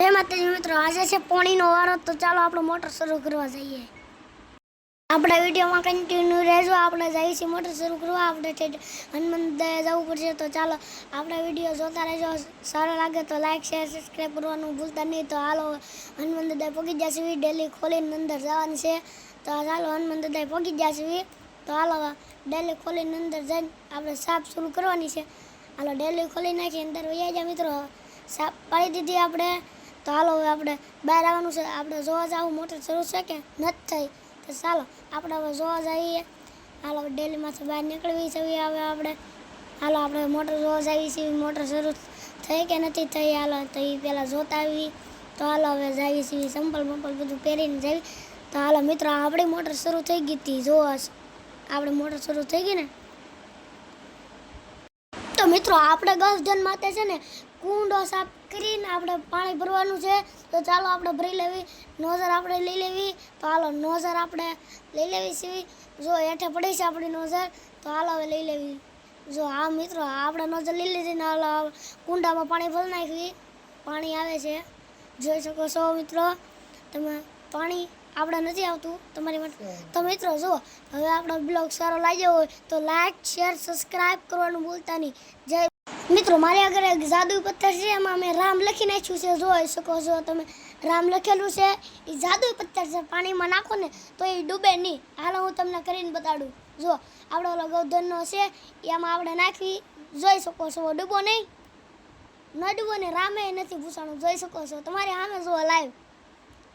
જય માતાજી મિત્રો, આજે છે પોણીનો વારો, તો ચાલો આપણે મોટર શરૂ કરવા જઈએ. આપણા વિડીયોમાં કન્ટિન્યુ રહેજો, આપણે જઈએ છીએ મોટર શરૂ કરવા, આપણે ઠેઠ જવું પડશે, તો ચાલો આપણા વીડિયો જોતા રહેજો. સારો લાગે તો લાઇક શેર સબસ્ક્રાઈબ કરવાનું ભૂલતા નહીં. તો હાલો હનુમાન દાદા પગી જશે ડેલી ખોલીને અંદર જવાની છે. તો ચાલો હનુમાન દાદા પગી જશે તો હાલો, ડેલી ખોલીને અંદર જઈને આપણે સાફ શરૂ કરવાની છે. હાલો, ડેલી ખોલી નાખી, અંદર વૈયા જાય મિત્રો. સાફ પાડી દીધી આપણે. તો હાલો, હવે આપણે બહાર આવવાનું છે. આપણે જોવા જવું, મોટર શરૂ છે કે નથી થઈ? તો ચાલો, આપણે હવે જોવા જઈએ. હાલો ડેલીમાંથી બહાર નીકળવી છે. હવે આપણે, હાલો, આપણે મોટર જોવા જઈએ છીએ. મોટર શરૂ થઈ કે નથી થઈ? હાલો, તો એ પહેલાં જોતા આવી તો હાલો, હવે જઈએ છીએ. સંપલ બંપલ બધું પહેરીને જઈએ. તો હાલો, મિત્રો, આપણી મોટર શરૂ થઈ ગઈ હતી. જોવા આપણે મોટર શરૂ થઈ ગઈ ને? તો મિત્રો, આપણે ગસડન માટે છે ને કુંડો સાફ કરીને આપણે પાણી ભરવાનું છે. તો ચાલો આપણે ભરી લેવી. નોઝર આપણે લઈ લેવી. તો હાલો નોઝર આપણે લઈ લેવી સીવી. જો હેઠે પડી છે આપણી નોઝર. તો હાલો હવે લઈ લેવી. જો હા મિત્રો, આપણે નોઝર લઈ લીધી ને હાલો કુંડામાં પાણી ભરી નાખવી. પાણી આવે છે. જોઈ શકો છો મિત્રો, તમે પાણી આપણે નથી આવતું તમારી માટે. તો મિત્રો જુઓ, હવે આપણો બ્લોગ સારો લાગ્યો હોય તો લાઈક, શેર, સબસ્ક્રાઈબ કરવાનું ભૂલતા નહીં. જય મિત્રો, મારી આગળ એક જાદુ પથ્થર છે, એમાં મેં રામ લખી નાખ્યું છે. જોઈ શકો છો, તમે રામ લખેલું છે. એ જાદુ પથ્થર છે, પાણીમાં નાખો ને તો એ ડૂબે નહીં. હાલો, હું તમને કરીને બતાડું. જો, આપણો ઓલો ગૌધનનો છે એમાં આપણે નાખવી જોઈ શકો છો. ડૂબો નહીં. ન ડૂબો ને, રામે નથી ભૂસાણું. જોઈ શકો છો. તમારી સામે જુઓ લાઈવ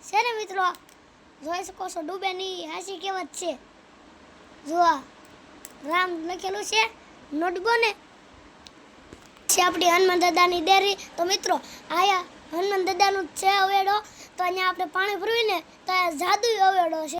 છે ને, મિત્રો? જોઈ શકો છો, ડૂબે નહીં. હાસી કહેવત છે. જુઓ રામ લખેલું છે. ન ડૂબો ને છે આપણી હનુમાન દાદાની ડેરી. તો મિત્રો, આયા હનુમાન દાદાનું છે અવેડો. તો અહીંયા આપણે પાણી ભરવીને તો જાદુ અવેડો છે.